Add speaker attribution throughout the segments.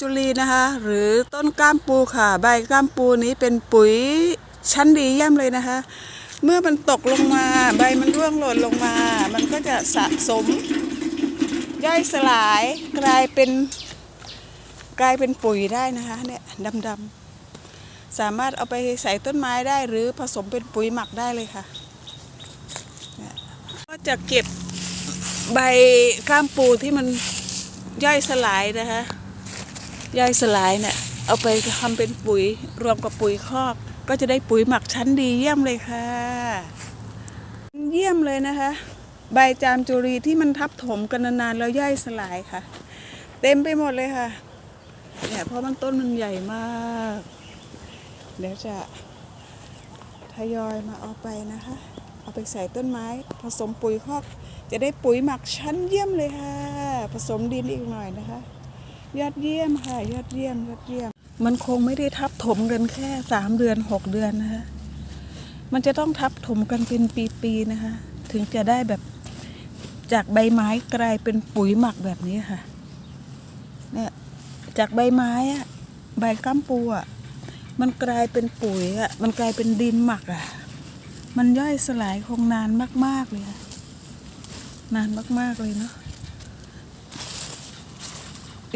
Speaker 1: จุลีนะคะ หรือต้นก้ามปูค่ะ ใบก้ามปูนี้เป็นปุ๋ยชั้นดีเยี่ยมเลยนะคะ เมื่อมันตกลงมา ใบมันร่วงหล่นลงมา มันก็จะสะสม ย่อยสลายกลายเป็นกลายเป็นปุ๋ยได้นะคะเนี่ยดำๆสามารถเอาไปใส่ต้นไม้ได้หรือผสมเป็นปุ๋ยหมักได้เลยค่ะก็จะเก็บใบก้ามปูที่มันย่อยสลายนะคะ ย่อยสลายเนี่ยเอาไปทำเป็นปุ๋ยรวมกับปุ๋ยคอก ก็จะได้ปุ๋ยหมักชั้นดีเยี่ยมเลยค่ะ เยี่ยมเลยนะคะ ใบจามจุรีที่มันทับถมกันนานๆแล้วย่อยสลายค่ะ เต็มไปหมดเลยค่ะเนี่ยเพราะมันต้นมันใหญ่มาก เดี๋ยวจะทยอยมาเอาไปนะคะ เอาไปใส่ต้นไม้ ผสมปุ๋ยคอก จะได้ปุ๋ยหมักชั้นเยี่ยมเลยค่ะ ผสมดินอีกหน่อยนะคะ ยอดเยี่ยมค่ะ ยอดเยี่ยมยอดเยี่ยม มันคงไม่ได้ทับถมกันแค่สามเดือนหกเดือนนะคะมันจะต้องทับถมกันเป็นปีๆนะคะ ถึงจะได้แบบจากใบไม้กลายเป็นปุ๋ยหมักแบบนี้ค่ะ เนี่ยจากใบไม้อะใบก้ามปูอะมันกลายเป็นปุ๋ยอะมันกลายเป็นดินหมักอะมันย่อยสลายคงนานมาก ๆ เลยค่ะนานมาก ๆ เลยเนาะ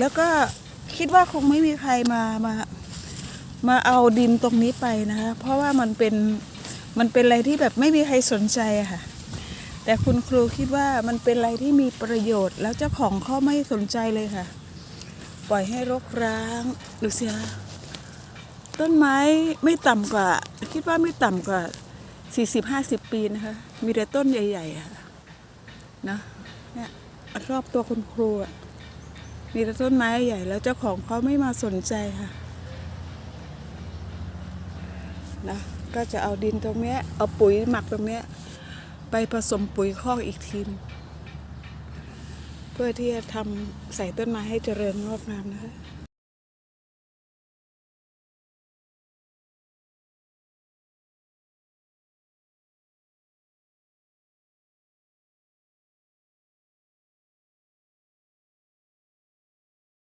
Speaker 1: แล้วก็คิดว่าคงไม่มีใครมามามาเอาดินตรงนี้ไปนะคะ เพราะว่ามันเป็นมันเป็นอะไรที่แบบไม่มีใครสนใจอะค่ะ แต่คุณครูคิดว่ามันเป็นอะไรที่มีประโยชน์ แล้วเจ้าของเขาไม่สนใจเลยค่ะ ปล่อยให้รกร้างดูสิคะต้นไม้ไม่ต่ำกว่า คิดว่าไม่ต่ำกว่า 40-50 ปีนะคะ มีแต่ต้นใหญ่ๆค่ะนะเนี่ยรอบตัวคุณครูอะ มีแต่ต้นไม้ใหญ่แล้วเจ้าของเขาไม่มาสนใจค่ะนะก็จะเอาดินตรงเนี้ยเอาปุ๋ยหมักตรงเนี้ยไปผสมปุ๋ยคอกอีกทีนเพื่อที่จะทำใส่ต้นไม้ให้เจริญงอกงามนะคะ